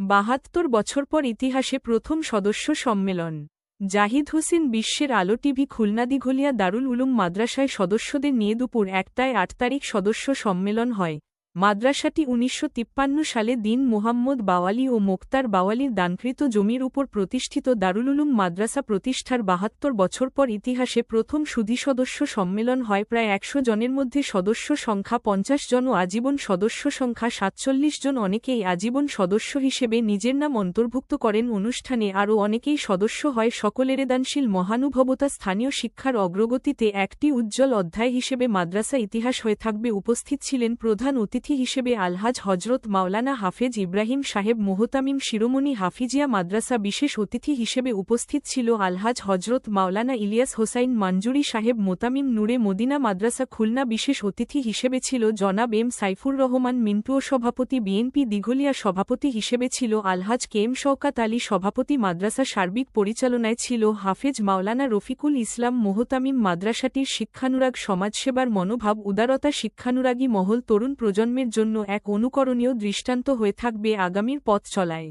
বাহাত্তর বছর পর ইতিহাসে প্রথম সদস্য সম্মেলন। জাহিদ হোসেন বিশ্বের আলো টিভি খুলনা দিঘলিয়া দারুল উলুম মাদ্রাসায় সদস্যদের নিয়ে দুপুর একটায় আট তারিখ সদস্য সম্মেলন হয়। মাদ্রাসাটি উনিশশো তিপ্পান্ন সালে দিন মোহাম্মদ বাওয়ালি ও মোক্তার বাওয়ালির দানকৃত জমির উপর প্রতিষ্ঠিত দারুল উলুম মাদ্রাসা প্রতিষ্ঠার বাহাত্তর বছর পর ইতিহাসে প্রথম সুধী সদস্য সম্মেলন হয় প্রায় একশো জনের মধ্যে সদস্য সংখ্যা পঞ্চাশ জন ও আজীবন সদস্য সংখ্যা সাতচল্লিশ জন। অনেকেই আজীবন সদস্য হিসেবে নিজের নাম অন্তর্ভুক্ত করেন। অনুষ্ঠানে আরও অনেকেই সদস্য হয়। সকলের দানশীল মহানুভবতা স্থানীয় শিক্ষার অগ্রগতিতে একটি উজ্জ্বল অধ্যায় হিসেবে মাদ্রাসা ইতিহাস হয়ে থাকবে। উপস্থিত ছিলেন প্রধান অতিথি হিসেবে আলহাজ হজরত মাওলানা হাফেজ ইব্রাহিম সাহেব মোহতামিম শিরোমণি হাফিজিয়া মাদ্রাসা বিশেষ অতিথি হিসেবে উপস্থিত ছিল আলহাজ হজরত মাওলানা ইলিয়াস হোসাইন মঞ্জুরি সাহেব মোতামিম নূরে মদিনা মাদ্রাসা খুলনা বিশেষ অতিথি হিসেবে ছিল জনাব এম সাইফুর রহমান মিন্টু সভাপতি বিএনপি দিঘলিয়া সভাপতি হিসেবে ছিল আলহাজ কে এম শওকাত আলী সভাপতি মাদ্রাসা সার্বিক পরিচালনায় ছিল হাফেজ মাওলানা রফিকুল ইসলাম মোহতামিম মাদ্রাসাটির শিক্ষানুরাগ সমাজসেবার মনোভাব উদারতা শিক্ষানুরাগী মহল তরুণ প্রজন্মের জন্য এক অনুকরণীয় দৃষ্টান্ত হয়ে থাকবে আগামীর পথ চলায়।